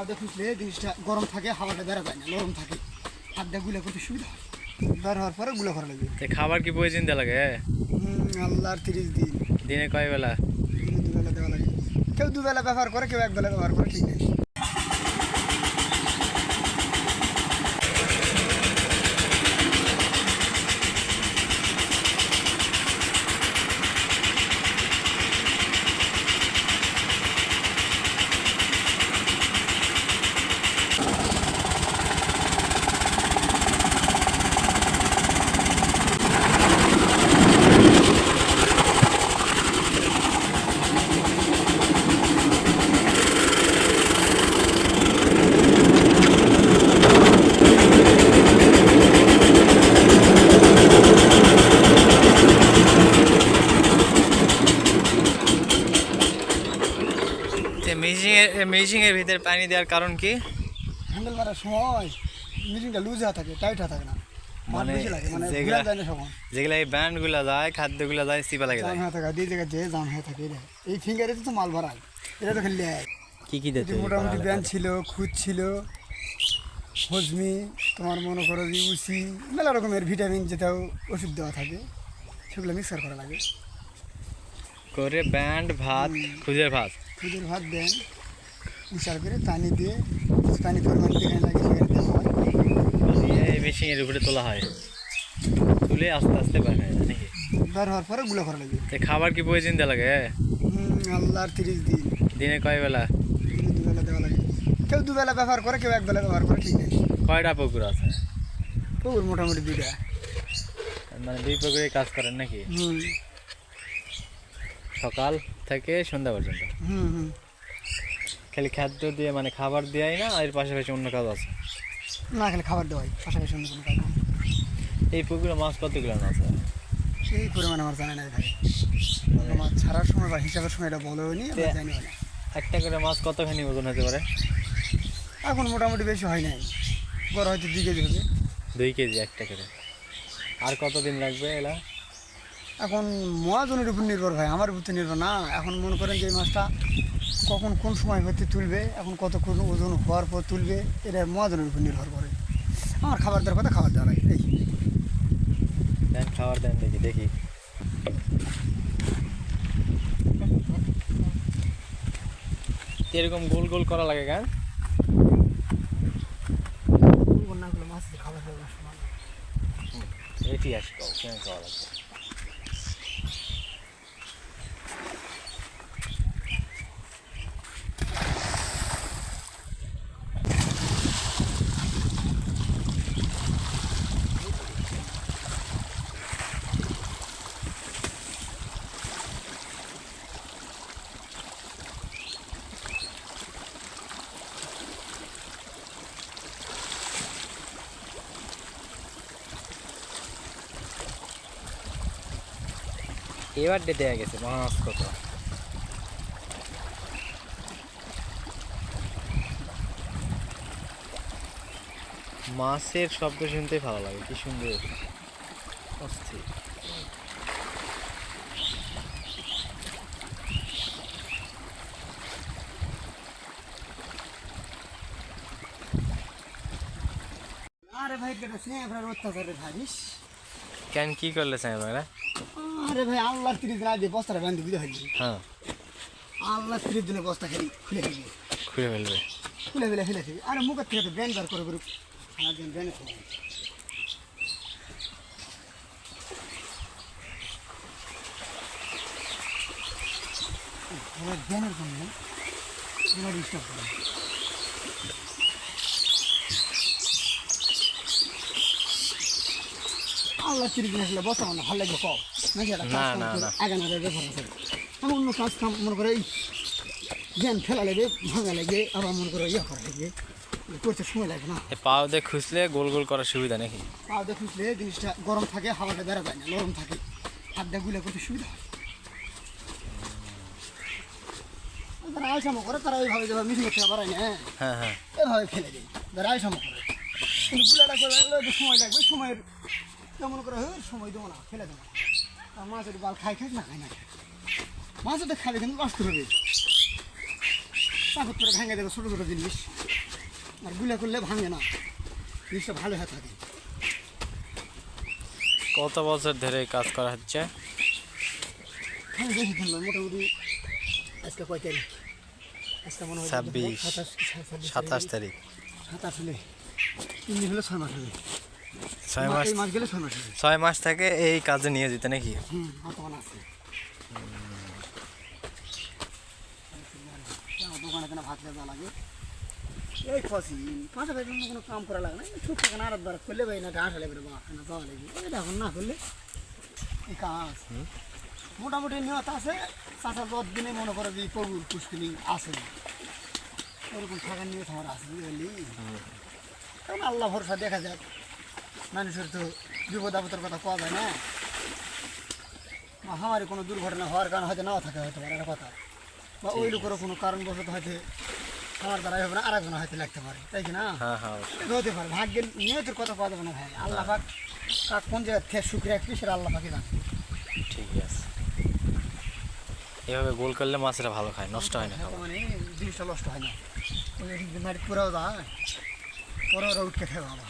Powder খুঁজলে জিনিসটা গরম থাকে হাওয়াটা বেড়া যায় না গরম থাকে। হাতটা গুলা করতে সুবিধা হয়। বের হওয়ার পরে গুলা করা লাগবে। খাবার কি প্রয়োজন দেওয়া লাগে? আল্লাহর তিরিশ দিন। দিনে কয় বেলা? দুবেলা দেওয়া লাগে। কেউ দুবেলা ব্যবহার করে কেউ একবেলা ব্যবহার করে ঠিক নেই। তে মেশিং এর মেশিং এর ভিতরে পানি দেওয়ার কারণ কি? হ্যান্ডেল মারার সময় মিটিংটা লুজ হয়ে থাকে টাইট হয়ে থাকে না। মানে মানে যেগুলা যেগুলা এই ব্যান্ডগুলা যায় খাদ্যগুলা যায় সিপা লাগে জাম হয়ে থাকে দুই জায়গায় যে জাম হয়ে থাকে এই ফিঙ্গারে তো মাল ভরায় এটা তো খেললে কি কি দিতে মোটামুটি ব্যান্ড ছিল খুদ ছিল হজমি তোমার মনে করো যে উসি মেলা রকমের ভিটামিন যেটাও ওষুধ দেওয়া থাকে সেগুলো মিক্সার করা লাগে। করে ব্যান্ড ভাত খুদের ভাত। খুদের ভাত দেন। মিক্সার করে পানি দিয়ে কিছু পানি পরিমাণ যেখানে লাগে সেখানে দেওয়া হয়। দিয়ে এই উপরে তোলা হয়। তুলে আস্তে আস্তে বানায় নাকি? বের হওয়ার পরে গুলো করা লাগে তে খাবার কি প্রয়োজন দেওয়া লাগে? আল্লাহর তিরিশ দিন। দিনে কয় বেলা? দুবেলা দেওয়া লাগে। কেউ দুবেলা ব্যবহার করে কেউ এক বেলা ব্যবহার করে ঠিক নেই কয়টা পুকুর আছে? পুকুর মোটামুটি দুইটা। মানে দুই পুকুরে কাজ করেন নাকি? সকাল থেকে সন্ধ্যা পর্যন্ত? হুম হুম। খালি খাদ্য দিয়ে মানে খাবার দেওয়াই না এর পাশাপাশি অন্য কাজ আছে। না খালি খাবার দেওয়াই পাশাপাশি অন্য কোনো কাজ নেই। এই পুকুরে মাছ কতগুলো আছে? সেই পরিমাণে আমার জানা নাই ভাই। আমার ছাড়ার সময় বা হিসাবের সময় এটা বলো নি আমরা জানি না। একটা করে মাছ কতখানি ওজন হতে পারে? এখন মোটামুটি বেশি হয় নাই। বড় হয়তো দুই কেজি হবে। দুই কেজি একটা করে। আর কতদিন লাগবে এলা? এখন মহাজনের উপর নির্ভর ভাই আমার উপর তো নির্ভর না। এখন মনে করেন যে এই মাছটা কখন কোন সময় হতে তুলবে এখন কতক্ষণ ওজন হওয়ার পর তুলবে এটা মহাজনের উপর নির্ভর করে। আমার খাবার দেওয়ার কথা খাবার দেওয়া লাগে এই দেন খাবার দেন দেখি দেখি। এরকম গোল গোল করা লাগে গান মাছ খাবার দেওয়ার এটি আসি কেন খাওয়া লাগবে এবার ডেতে গেছে, মাছ কত? মাছের শব্দ শুনতে ভালো লাগে, কি সুন্দর। অস্থির। আরে ভাই, কেটে স্নেহ আপনার অত্যাচারে ভাবিস? কেন কি করলে সাহেবরা আরে ভাই আল্লাহর তিরিশ দিন আগে বস্তাটা বান্ধি বুঝে হয়নি হ্যাঁ। আল্লাহর তিরিশ দিনে বস্তা খালি খুলে ফেলবি। খুলে ফেলবে? খুলে ফেলে ফেলে ফেলবি। আরে মুখের থেকে তো ব্যান বার। করে করে সারাদিন ব্যানে ফেলে আমার ব্যানের জন্য ডিস্টার্ব করে। আল্লাহ দিন আসলে বস্তা মানে ভালো লাগবে কম নাকি একটা কাজ ব্যাপার আছে আমি অন্য কাজ কাম মনে করে এই জ্ঞান ফেলা লাগবে ভাঙা লাগবে আবার মনে করে ইয়ে করা লাগবে করতে সময় লাগে না। পাও দিয়ে খুঁজলে গোল গোল করার সুবিধা নাকি? পাও দিয়ে খুঁজলে জিনিসটা গরম থাকে হাওয়াটা বেড়া যায় না নরম থাকে। হাত দিয়ে গুলে করতে সুবিধা হয়। যারা আলসামো করে তারা এইভাবে যেভাবে মিশিং থেকে বাড়ায় না হ্যাঁ? হ্যাঁ এভাবে ফেলে দেয়। যারা আলসামো করে। কিন্তু গুলাটা করে সময় লাগবে সময়ের কেমন করে হয় সময় দেবো না ফেলে দেবো না। আর মাছের বাল খাই খাই না খাই না মাছও তো খাবে কিন্তু কষ্ট হবে। চাকর করে ভেঙে দেবে ছোটো ছোটো জিনিস। আরগুলা করলে ভাঙে না। জিনিসটা ভালো হয়ে থাকে। কত বছর ধরে কাজ করা হচ্ছে? আমি বেশি দিন মোটামুটি আজকে কয় তারিখ? আজকে মনে হয় ছাব্বিশ। সাতাশ ছাব্বিশ সাতাশ তারিখ। সাতাশ হলে তিন দিন হলে ছয় মাস হবে। ছয় মাস ছয় মাস থেকে এই কাজে নিয়ে যেতে নাকি? এই ফসি পাঁচা ভাই কোনো কাম করা লাগে না। বার করলে ভাই না ঘাস লাগবে বা না যাওয়া লাগবে এটা এখন না করলে এই কাজ। মোটামুটি নিয়ত আছে। চাষা দশ দিনে মনে করে যে প্রভুর পুষ্কিনি আছে। ওরকম থাকার নিয়ত আমার আছে বুঝলি? কারণ আল্লাহ ভরসা দেখা যাক। মানুষের তো বিপদ আপদের কথা পাওয়া যায় না। আমারই কোনো দুর্ঘটনা হওয়ার কারণ হয়তো নাও থাকে হয়তো পারে কথা। বা ওই লোকেরও কোনো কারণবশত হয়তো আমার দ্বারাই হবে না আর একজন হয়তো লাগতে পারে তাই কি না? হ্যাঁ হ্যাঁ হতে পারে। ভাগ্যের নিয়তের কথা পাওয়া যাবে না ভাই। আল্লাহ পাক কাক কোন জায়গায় থেকে সুখ রাখবি সেটা আল্লাহ পাকে জানে। ঠিকই আছে। এভাবে গোল করলে মাছটা ভালো খায় নষ্ট হয় না মানে জিনিসটা নষ্ট হয় না। পুরো যায় পরে ওরা উঠকে খাবে আবার